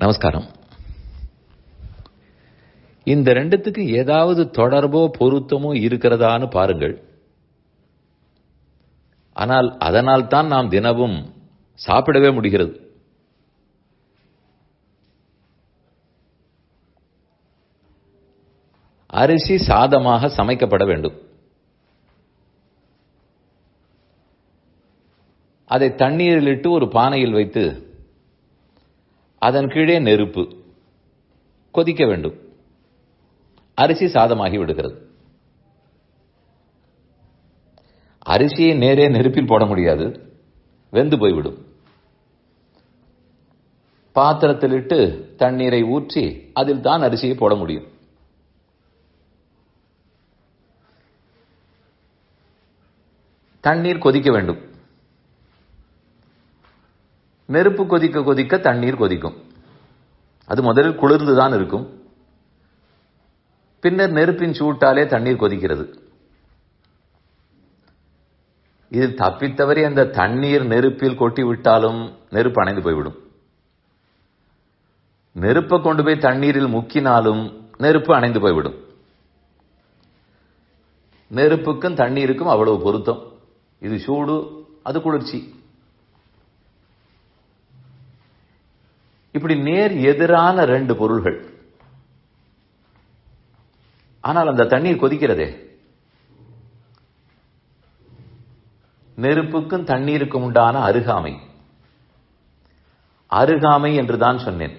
நமஸ்காரம். இந்த ரெண்டுத்துக்கு ஏதாவது தொடர்போ பொருத்தமோ இருக்கிறதான்னு பாருங்கள். ஆனால் அதனால் தான் நாம் தினமும் சாப்பிடவே முடிகிறது. அரிசி சாதமாக சமைக்கப்பட வேண்டும். அதை தண்ணீரில் இட்டு ஒரு பானையில் வைத்து அதன் கீழே நெருப்பு கொதிக்க வேண்டும். அரிசி சாதமாகி விடுகிறது. அரிசியை நேரே நெருப்பில் போட முடியாது. வெந்து போய்விடும். பாத்திரத்தில் இட்டு தண்ணீரை ஊற்றி அதில் தான் அரிசியை போட முடியும். தண்ணீர் கொதிக்க வேண்டும். நெருப்பு கொதிக்க கொதிக்க தண்ணீர் கொதிக்கும். அது முதலில் குளிர்ந்து தான் இருக்கும். பின்னர் நெருப்பின் சூட்டாலே தண்ணீர் கொதிக்கிறது. இது தப்பித்தவரை அந்த தண்ணீர் நெருப்பில் கொட்டி விட்டாலும் நெருப்பு அணைந்து போய்விடும். நெருப்பை கொண்டு போய் தண்ணீரில் முக்கினாலும் நெருப்பு அணைந்து போய்விடும். நெருப்புக்கும் தண்ணீருக்கும் அவ்வளவு பொருத்தம். இது சூடு அது குளிர்ச்சி. இப்படி நேர் எதிரான ரெண்டு பொருள்கள். ஆனால் அந்த தண்ணீர் கொதிக்கிறதே. நெருப்புக்கும் தண்ணீருக்கும் உண்டான அருகாமை. அருகாமை என்று தான் சொன்னேன்.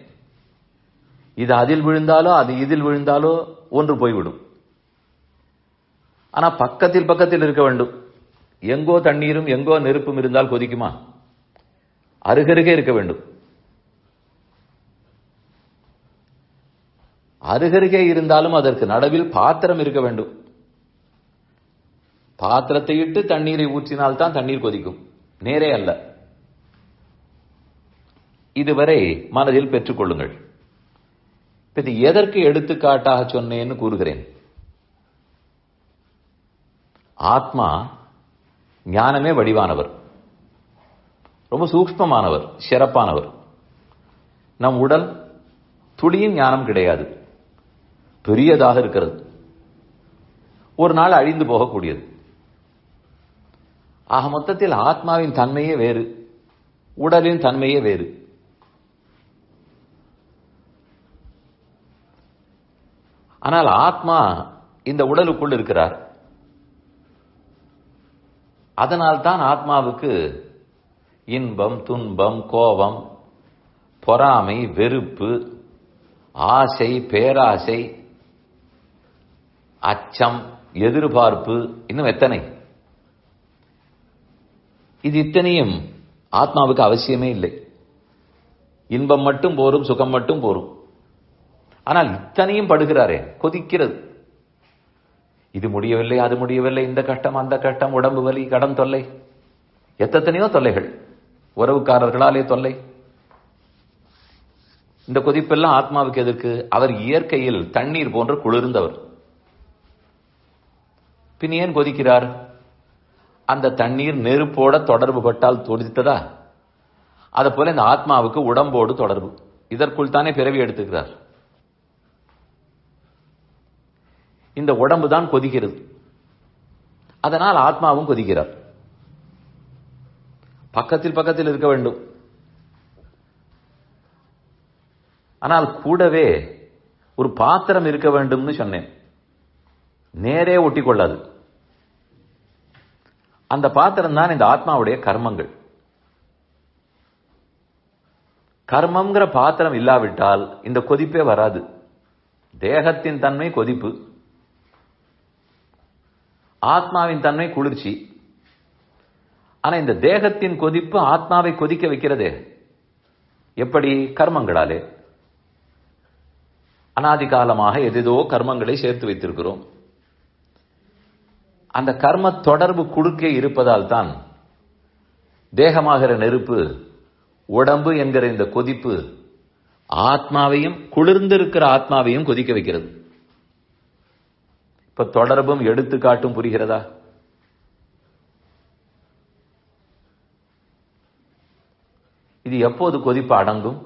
இது அதில் விழுந்தாலோ அது இதில் விழுந்தாலோ ஒன்று போய்விடும். ஆனா பக்கத்தில் பக்கத்தில் இருக்க வேண்டும். எங்கோ தண்ணீரும் எங்கோ நெருப்பும் இருந்தால் கொதிக்குமா? அருகருகே இருக்க வேண்டும். அருகருகே இருந்தாலும் அதற்கு நடுவில் பாத்திரம் இருக்க வேண்டும். பாத்திரத்தை இட்டு தண்ணீரை ஊற்றினால் தான் தண்ணீர் கொதிக்கும். நேரே அல்ல. இதுவரை மனதில் பெற்றுக்கொள்ளுங்கள் இது எதற்கு எடுத்துக்காட்டாக சொன்னேன்னு கூறுகிறேன். ஆத்மா ஞானமே வடிவானவர். ரொம்ப சூக்மமானவர் சிறப்பானவர். நம் உடல் துளியும் ஞானம் கிடையாது. பெரியதாக இருக்கிறது. ஒரு நாள் அழிந்து போகக்கூடியது. ஆக மொத்தத்தில் ஆத்மாவின் தன்மையே வேறு உடலின் தன்மையே வேறு. ஆனால் ஆத்மா இந்த உடலுக்குள் இருக்கிறார். அதனால் தான் ஆத்மாவுக்கு இன்பம் துன்பம் கோபம் பொறாமை வெறுப்பு ஆசை பேராசை அச்சம் எதிர்பார்ப்பு இன்னும் எத்தனை? இது இத்தனையும் ஆத்மாவுக்கு அவசியமே இல்லை. இன்பம் மட்டும் போரும் சுகம் மட்டும் போரும். ஆனால் இத்தனையும் படுகிறாரே கொதிக்கிறது. இது முடியவில்லை அது முடியவில்லை இந்த கட்டம் அந்த கட்டம் உடம்பு வலி கடன் தொல்லை. எத்தனையோ தொல்லைகள். உறவுக்காரர்களாலே தொல்லை. இந்த கொதிப்பெல்லாம் ஆத்மாவுக்கு எதற்கு? அவர் இயற்கையில் தண்ணீர் போன்ற குளிர்ந்தவர். பின் ஏன் கொதிக்கிறார்? அந்த தண்ணீர் நெருப்போட தொடர்பு பட்டால் துடித்ததா அதை போல இந்த ஆத்மாவுக்கு உடம்போடு தொடர்பு. இதற்குள் தானே பிறவி எடுத்துக்கிறார். இந்த உடம்பு தான் கொதிக்கிறது. அதனால் ஆத்மாவும் கொதிக்கிறார். பக்கத்தில் பக்கத்தில் இருக்க வேண்டும். ஆனால் கூடவே ஒரு பாத்திரம் இருக்க வேண்டும்னு சொன்னேன். நேரே ஒட்டி கொள்ளாது அந்த பாத்திரம் தான் இந்த ஆத்மாவுடைய கர்மங்கள். கர்மம்ங்கிற பாத்திரம் இல்லாவிட்டால் இந்த கொதிப்பே வராது. தேகத்தின் தன்மை கொதிப்பு. ஆத்மாவின் தன்மை குளிர்ச்சி. ஆனா இந்த தேகத்தின் கொதிப்பு ஆத்மாவை கொதிக்க வைக்கிறதே எப்படி? கர்மங்களாலே. அனாதி காலமாக எதேதோ கர்மங்களை சேர்த்து வைத்திருக்கிறோம். அந்த கர்ம தொடர்பு குறுக்கே இருப்பதால் தான் தேகமாகிற நெருப்பு உடம்பு என்கிற இந்த கொதிப்பு ஆத்மாவையும் குளிர்ந்திருக்கிற ஆத்மாவையும் கொதிக்க வைக்கிறது. இப்ப தொடர்பும் எடுத்துக்காட்டும் புரிகிறதா? இது எப்போது கொதிப்பு அடங்கும்?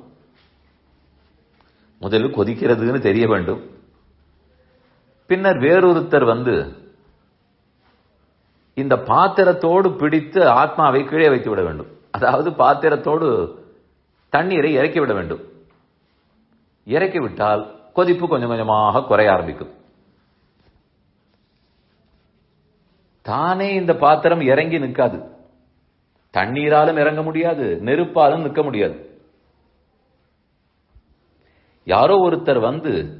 முதலில் கொதிக்கிறதுன்னு தெரிய வேண்டும். பின்னர் வேறொருத்தர் வந்து இந்த பாத்திரத்தோடு பிடித்து ஆத்மாவை கீழே வைத்து விட வேண்டும். அதாவது பாத்திரத்தோடு தண்ணீரை இறக்கி விட வேண்டும். இறக்கி விட்டால் கொதிப்பு கொஞ்சம் கொஞ்சமாக குறைய ஆரம்பிக்கும். தானே இந்த பாத்திரம் இறங்கி நிற்காது. தண்ணீராலும் இறங்க முடியாது நெருப்பாலும் நிற்க முடியாது. யாரோ ஒருத்தர் வந்து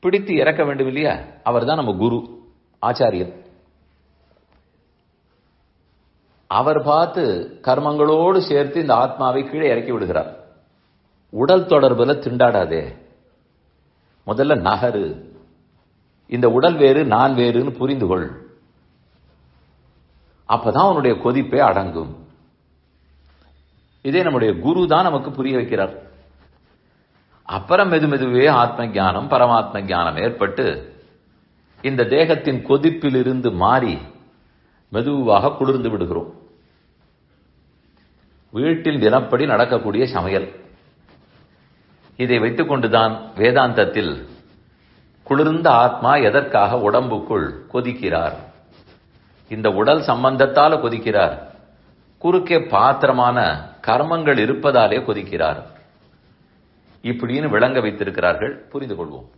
பிடித்து இறக்க வேண்டும் இல்லையா? அவர் தான் நம்ம குரு ஆச்சாரியன் அவர் பார்த்து கர்மங்களோடு சேர்த்து இந்த ஆத்மாவை கீழே இறக்கி விடுகிறார். உடல் தொடர்புல திண்டாடாதே. முதல்ல நகரு. இந்த உடல் வேறு நான் வேறுன்னு புரிந்து கொள் அப்பதான் உன்னுடைய கொதிப்பே அடங்கும். இதே நம்முடைய குரு தான் நமக்கு புரிய வைக்கிறார். அப்புறம் மெது மெதுவே ஆத்ம ஞானம் பரமாத்ம ஞானம் ஏற்பட்டு இந்த தேகத்தின் கொதிப்பிலிருந்து மாறி மெதுவாக குளிர்ந்து விடுகிறோம். வீட்டில் தினப்படி நடக்கக்கூடிய சமையல். இதை வைத்துக்கொண்டுதான் வேதாந்தத்தில் குளிர்ந்த ஆத்மா எதற்காக உடம்புக்குள் கொதிக்கிறார்? இந்த உடல் சம்பந்தத்தால் கொதிக்கிறார். குறுக்கே பாத்திரமான கர்மங்கள் இருப்பதாலே கொதிக்கிறார். இப்படின்னு விளங்க வைத்திருக்கிறார்கள். புரிந்து கொள்வோம்.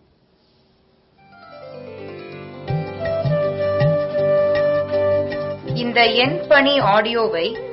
இந்த எண் பணி ஆடியோவை